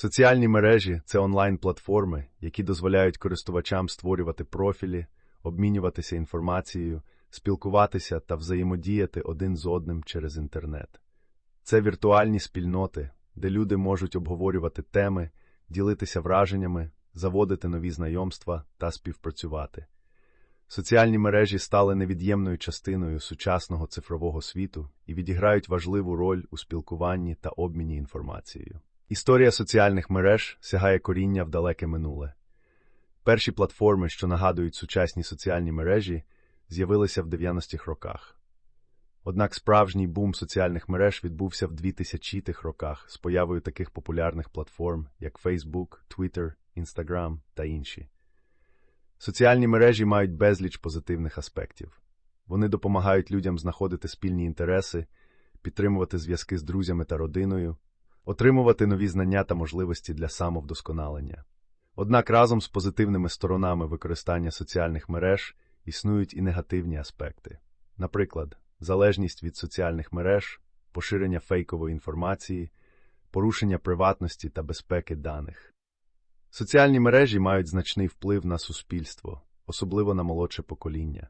Соціальні мережі це онлайн-платформи, які дозволяють користувачам створювати профілі, обмінюватися інформацією, спілкуватися та взаємодіяти один з одним через інтернет. Це віртуальні спільноти, де люди можуть обговорювати теми, ділитися враженнями, заводити нові знайомства та співпрацювати. Соціальні мережі стали невід'ємною частиною сучасного цифрового світу і відіграють важливу роль у спілкуванні та обміні інформацією. Історія соціальних мереж сягає коріння в далеке минуле. Перші платформи, що нагадують сучасні соціальні мережі, з'явилися в 90-х роках. Однак справжній бум соціальних мереж відбувся в 2000-х роках з появою таких популярних платформ, як Facebook, Twitter, Instagram та інші. Соціальні мережі мають безліч позитивних аспектів. Вони допомагають людям знаходити спільні інтереси, підтримувати зв'язки з друзями та родиною, отримувати нові знання та можливості для самовдосконалення. Однак разом з позитивними сторонами використання соціальних мереж існують і негативні аспекти. Наприклад, залежність від соціальних мереж, поширення фейкової інформації, порушення приватності та безпеки даних. Соціальні мережі мають значний вплив на суспільство, особливо на молодше покоління.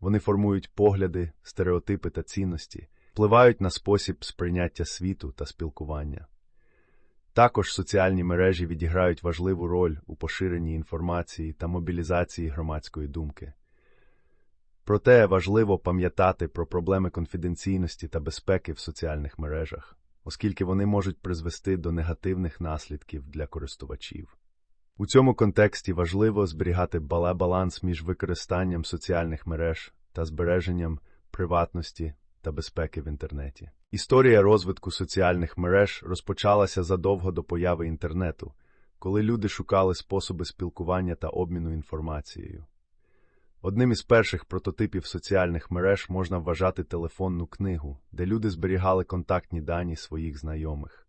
Вони формують погляди, стереотипи та цінності, впливають на спосіб сприйняття світу та спілкування. Також соціальні мережі відіграють важливу роль у поширенні інформації та мобілізації громадської думки. Проте важливо пам'ятати про проблеми конфіденційності та безпеки в соціальних мережах, оскільки вони можуть призвести до негативних наслідків для користувачів. У цьому контексті важливо зберігати баланс між використанням соціальних мереж та збереженням приватності та безпеки в інтернеті. Історія розвитку соціальних мереж розпочалася задовго до появи інтернету, коли люди шукали способи спілкування та обміну інформацією. Одним із перших прототипів соціальних мереж можна вважати телефонну книгу, де люди зберігали контактні дані своїх знайомих.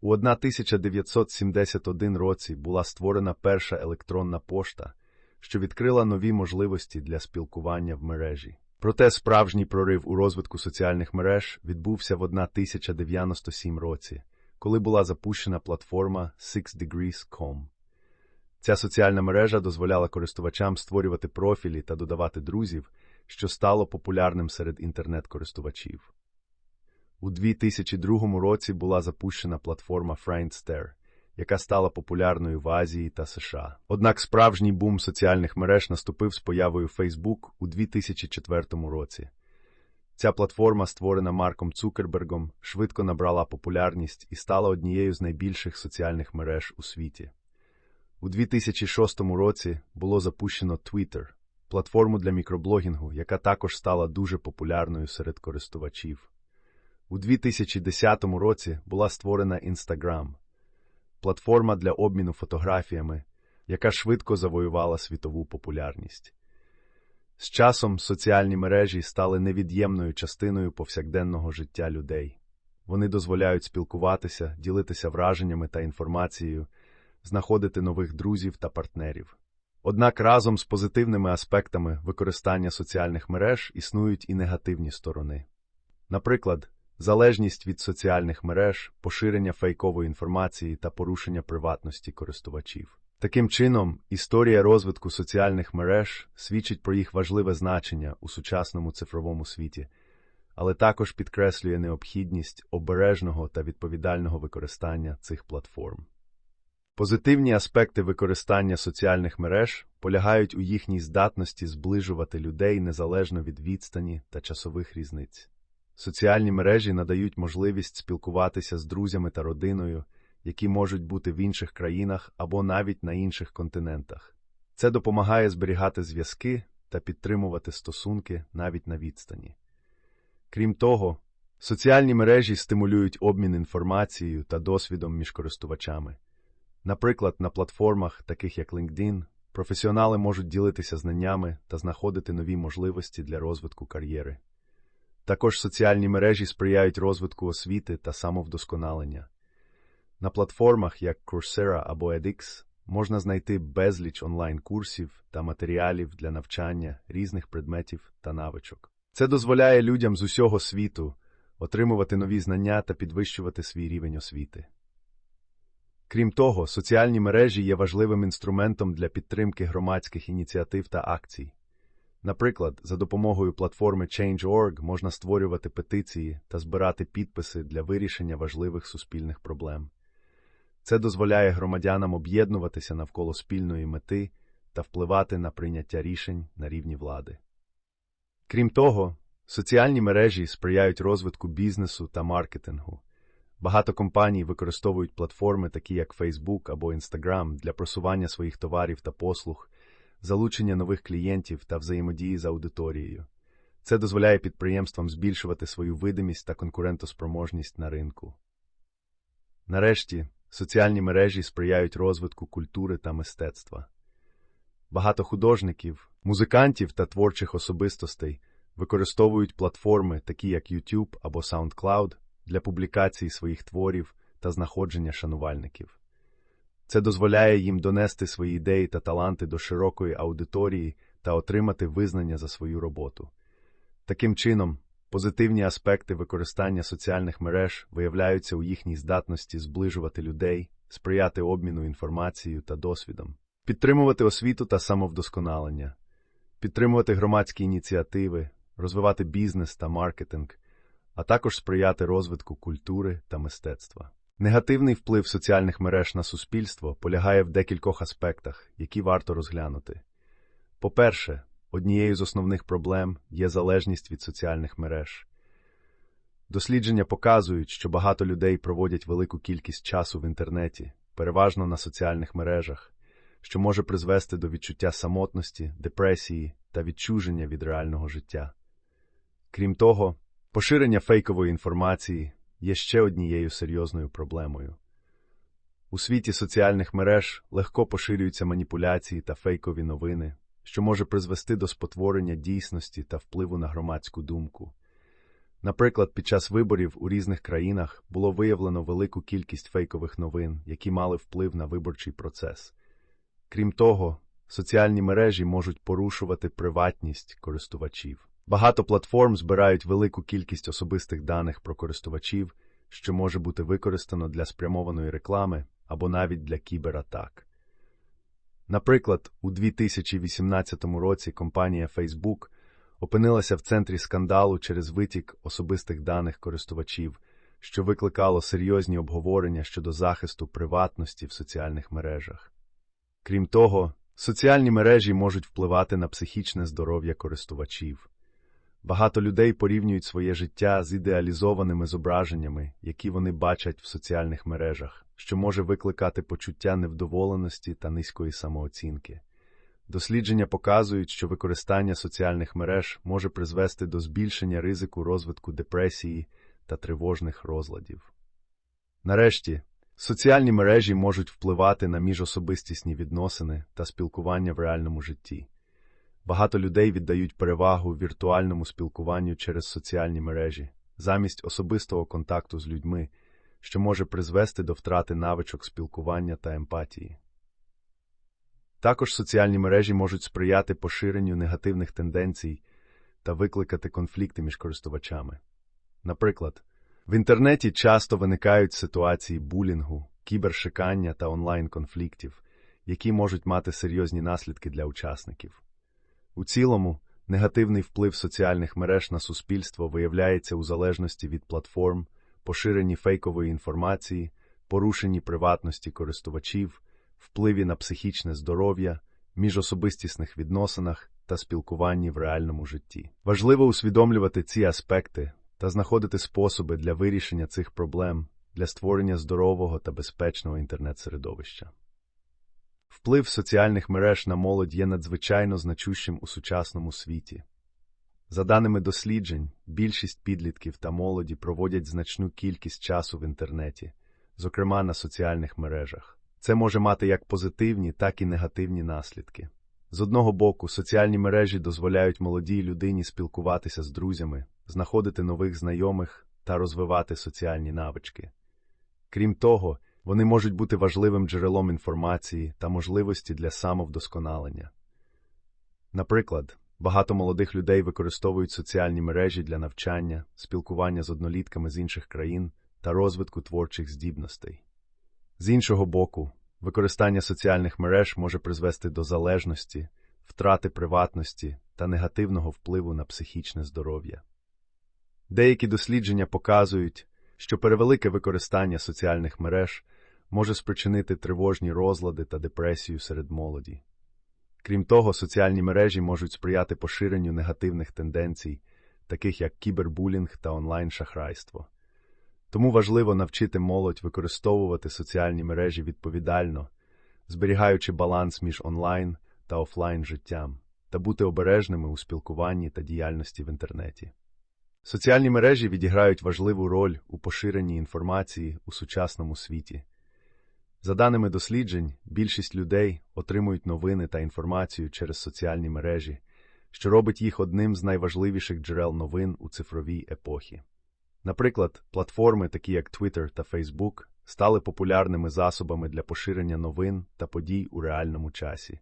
У 1971 році була створена перша електронна пошта, що відкрила нові можливості для спілкування в мережі. Проте справжній прорив у розвитку соціальних мереж відбувся в 1097 році, коли була запущена платформа SixDegrees.com. Ця соціальна мережа дозволяла користувачам створювати профілі та додавати друзів, що стало популярним серед інтернет-користувачів. У 2002 році була запущена платформа Friendster, яка стала популярною в Азії та США. Однак справжній бум соціальних мереж наступив з появою Facebook у 2004 році. Ця платформа, створена Марком Цукербергом, швидко набрала популярність і стала однією з найбільших соціальних мереж у світі. У 2006 році було запущено Twitter, платформу для мікроблогінгу, яка також стала дуже популярною серед користувачів. У 2010 році була створена Instagram, платформа для обміну фотографіями, яка швидко завоювала світову популярність. З часом соціальні мережі стали невід'ємною частиною повсякденного життя людей. Вони дозволяють спілкуватися, ділитися враженнями та інформацією, знаходити нових друзів та партнерів. Однак разом з позитивними аспектами використання соціальних мереж існують і негативні сторони. Наприклад, залежність від соціальних мереж, поширення фейкової інформації та порушення приватності користувачів. Таким чином, історія розвитку соціальних мереж свідчить про їх важливе значення у сучасному цифровому світі, але також підкреслює необхідність обережного та відповідального використання цих платформ. Позитивні аспекти використання соціальних мереж полягають у їхній здатності зближувати людей незалежно від відстані та часових різниць. Соціальні мережі надають можливість спілкуватися з друзями та родиною, які можуть бути в інших країнах або навіть на інших континентах. Це допомагає зберігати зв'язки та підтримувати стосунки навіть на відстані. Крім того, соціальні мережі стимулюють обмін інформацією та досвідом між користувачами. Наприклад, на платформах, таких як LinkedIn, професіонали можуть ділитися знаннями та знаходити нові можливості для розвитку кар'єри. Також соціальні мережі сприяють розвитку освіти та самовдосконалення. На платформах, як Coursera або edX, можна знайти безліч онлайн-курсів та матеріалів для навчання різних предметів та навичок. Це дозволяє людям з усього світу отримувати нові знання та підвищувати свій рівень освіти. Крім того, соціальні мережі є важливим інструментом для підтримки громадських ініціатив та акцій. Наприклад, за допомогою платформи Change.org можна створювати петиції та збирати підписи для вирішення важливих суспільних проблем. Це дозволяє громадянам об'єднуватися навколо спільної мети та впливати на прийняття рішень на рівні влади. Крім того, соціальні мережі сприяють розвитку бізнесу та маркетингу. Багато компаній використовують платформи, такі як Facebook або Instagram, для просування своїх товарів та послуг, залучення нових клієнтів та взаємодії з аудиторією. Це дозволяє підприємствам збільшувати свою видимість та конкурентоспроможність на ринку. Нарешті, соціальні мережі сприяють розвитку культури та мистецтва. Багато художників, музикантів та творчих особистостей використовують платформи, такі як YouTube або SoundCloud, для публікації своїх творів та знаходження шанувальників. Це дозволяє їм донести свої ідеї та таланти до широкої аудиторії та отримати визнання за свою роботу. Таким чином, позитивні аспекти використання соціальних мереж виявляються у їхній здатності зближувати людей, сприяти обміну інформацією та досвідом, підтримувати освіту та самовдосконалення, підтримувати громадські ініціативи, розвивати бізнес та маркетинг, а також сприяти розвитку культури та мистецтва. Негативний вплив соціальних мереж на суспільство полягає в декількох аспектах, які варто розглянути. По-перше, однією з основних проблем є залежність від соціальних мереж. Дослідження показують, що багато людей проводять велику кількість часу в інтернеті, переважно на соціальних мережах, що може призвести до відчуття самотності, депресії та відчуження від реального життя. Крім того, поширення фейкової інформації є ще однією серйозною проблемою. У світі соціальних мереж легко поширюються маніпуляції та фейкові новини, що може призвести до спотворення дійсності та впливу на громадську думку. Наприклад, під час виборів у різних країнах було виявлено велику кількість фейкових новин, які мали вплив на виборчий процес. Крім того, соціальні мережі можуть порушувати приватність користувачів. Багато платформ збирають велику кількість особистих даних про користувачів, що може бути використано для спрямованої реклами або навіть для кібератак. Наприклад, у 2018 році компанія Facebook опинилася в центрі скандалу через витік особистих даних користувачів, що викликало серйозні обговорення щодо захисту приватності в соціальних мережах. Крім того, соціальні мережі можуть впливати на психічне здоров'я користувачів. Багато людей порівнюють своє життя з ідеалізованими зображеннями, які вони бачать в соціальних мережах, що може викликати почуття невдоволеності та низької самооцінки. Дослідження показують, що використання соціальних мереж може призвести до збільшення ризику розвитку депресії та тривожних розладів. Нарешті, соціальні мережі можуть впливати на міжособистісні відносини та спілкування в реальному житті. Багато людей віддають перевагу віртуальному спілкуванню через соціальні мережі, замість особистого контакту з людьми, що може призвести до втрати навичок спілкування та емпатії. Також соціальні мережі можуть сприяти поширенню негативних тенденцій та викликати конфлікти між користувачами. Наприклад, в інтернеті часто виникають ситуації булінгу, кібершикання та онлайн-конфліктів, які можуть мати серйозні наслідки для учасників. У цілому, негативний вплив соціальних мереж на суспільство виявляється у залежності від платформ, поширенні фейкової інформації, порушенні приватності користувачів, впливі на психічне здоров'я, міжособистісних відносинах та спілкуванні в реальному житті. Важливо усвідомлювати ці аспекти та знаходити способи для вирішення цих проблем для створення здорового та безпечного інтернет-середовища. Вплив соціальних мереж на молодь є надзвичайно значущим у сучасному світі. За даними досліджень, більшість підлітків та молоді проводять значну кількість часу в інтернеті, зокрема на соціальних мережах. Це може мати як позитивні, так і негативні наслідки. З одного боку, соціальні мережі дозволяють молодій людині спілкуватися з друзями, знаходити нових знайомих та розвивати соціальні навички. Крім того, вони можуть бути важливим джерелом інформації та можливості для самовдосконалення. Наприклад, Багато молодих людей використовують соціальні мережі для навчання, спілкування з однолітками з інших країн та розвитку творчих здібностей. З іншого боку, використання соціальних мереж може призвести до залежності, втрати приватності та негативного впливу на психічне здоров'я. Деякі дослідження показують, що перевелике використання соціальних мереж може спричинити тривожні розлади та депресію серед молоді. Крім того, соціальні мережі можуть сприяти поширенню негативних тенденцій, таких як кібербулінг та онлайн-шахрайство. Тому важливо навчити молодь використовувати соціальні мережі відповідально, зберігаючи баланс між онлайн та офлайн життям, та бути обережними у спілкуванні та діяльності в інтернеті. Соціальні мережі відіграють важливу роль у поширенні інформації у сучасному світі. За даними досліджень, більшість людей отримують новини та інформацію через соціальні мережі, що робить їх одним з найважливіших джерел новин у цифровій епохі. Наприклад, платформи, такі як Twitter та Facebook, стали популярними засобами для поширення новин та подій у реальному часі.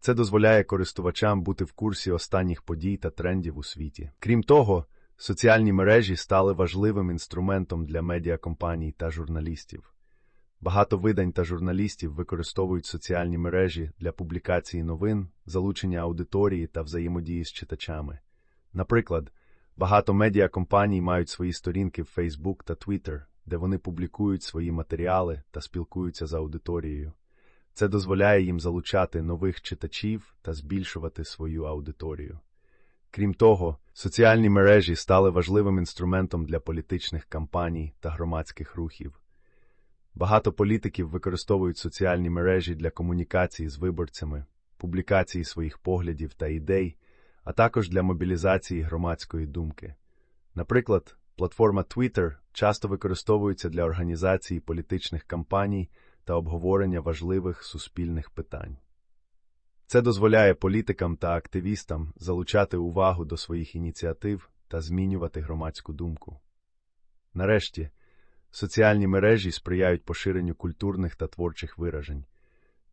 Це дозволяє користувачам бути в курсі останніх подій та трендів у світі. Крім того, соціальні мережі стали важливим інструментом для медіакомпаній та журналістів. Багато видань та журналістів використовують соціальні мережі для публікації новин, залучення аудиторії та взаємодії з читачами. Наприклад, багато медіакомпаній мають свої сторінки в Facebook та Twitter, де вони публікують свої матеріали та спілкуються з аудиторією. Це дозволяє їм залучати нових читачів та збільшувати свою аудиторію. Крім того, соціальні мережі стали важливим інструментом для політичних кампаній та громадських рухів. Багато політиків використовують соціальні мережі для комунікації з виборцями, публікації своїх поглядів та ідей, а також для мобілізації громадської думки. Наприклад, платформа Twitter часто використовується для організації політичних кампаній та обговорення важливих суспільних питань. Це дозволяє політикам та активістам залучати увагу до своїх ініціатив та змінювати громадську думку. Нарешті, соціальні мережі сприяють поширенню культурних та творчих виражень.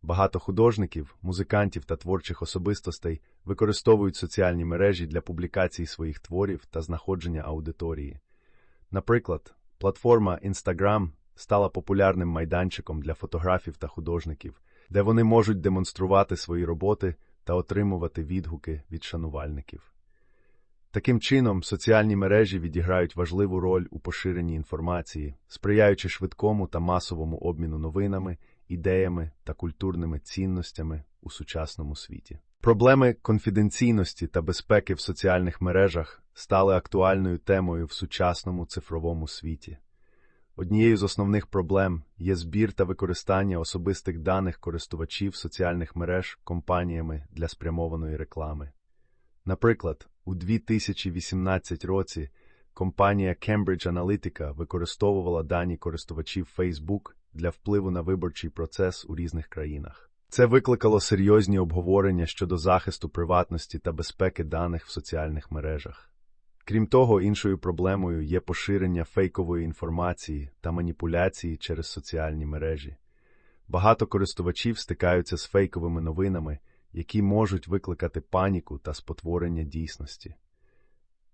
Багато художників, музикантів та творчих особистостей використовують соціальні мережі для публікації своїх творів та знаходження аудиторії. Наприклад, платформа Instagram стала популярним майданчиком для фотографів та художників, де вони можуть демонструвати свої роботи та отримувати відгуки від шанувальників. Таким чином, соціальні мережі відіграють важливу роль у поширенні інформації, сприяючи швидкому та масовому обміну новинами, ідеями та культурними цінностями у сучасному світі. Проблеми конфіденційності та безпеки в соціальних мережах стали актуальною темою в сучасному цифровому світі. Однією з основних проблем є збір та використання особистих даних користувачів соціальних мереж компаніями для спрямованої реклами. Наприклад, у 2018 році компанія Cambridge Analytica використовувала дані користувачів Facebook для впливу на виборчий процес у різних країнах. Це викликало серйозні обговорення щодо захисту приватності та безпеки даних в соціальних мережах. Крім того, іншою проблемою є поширення фейкової інформації та маніпуляції через соціальні мережі. Багато користувачів стикаються з фейковими новинами, які можуть викликати паніку та спотворення дійсності.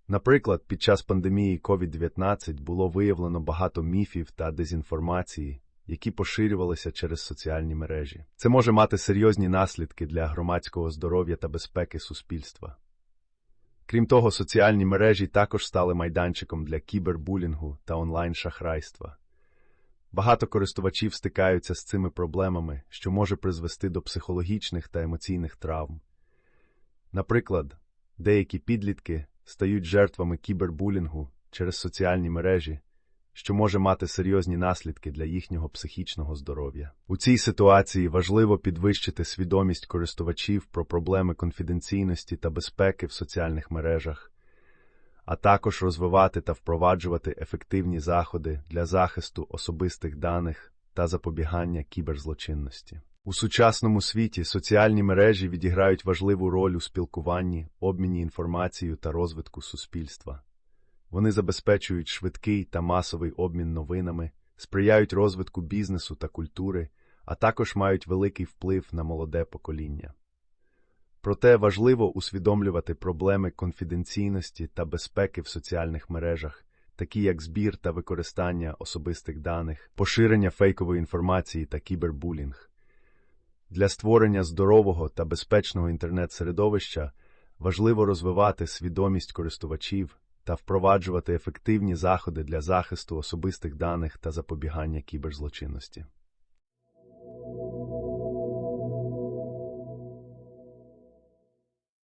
Наприклад, під час пандемії COVID-19 було виявлено багато міфів та дезінформації, які поширювалися через соціальні мережі. Це може мати серйозні наслідки для громадського здоров'я та безпеки суспільства. Крім того, соціальні мережі також стали майданчиком для кібербулінгу та онлайн-шахрайства. Багато користувачів стикаються з цими проблемами, що може призвести до психологічних та емоційних травм. Наприклад, деякі підлітки стають жертвами кібербулінгу через соціальні мережі, що може мати серйозні наслідки для їхнього психічного здоров'я. У цій ситуації важливо підвищити свідомість користувачів про проблеми конфіденційності та безпеки в соціальних мережах, а також розвивати та впроваджувати ефективні заходи для захисту особистих даних та запобігання кіберзлочинності. У сучасному світі соціальні мережі відіграють важливу роль у спілкуванні, обміні інформацією та розвитку суспільства. Вони забезпечують швидкий та масовий обмін новинами, сприяють розвитку бізнесу та культури, а також мають великий вплив на молоде покоління. Проте важливо усвідомлювати проблеми конфіденційності та безпеки в соціальних мережах, такі як збір та використання особистих даних, поширення фейкової інформації та кібербулінг. Для створення здорового та безпечного інтернет-середовища важливо розвивати свідомість користувачів та впроваджувати ефективні заходи для захисту особистих даних та запобігання кіберзлочинності.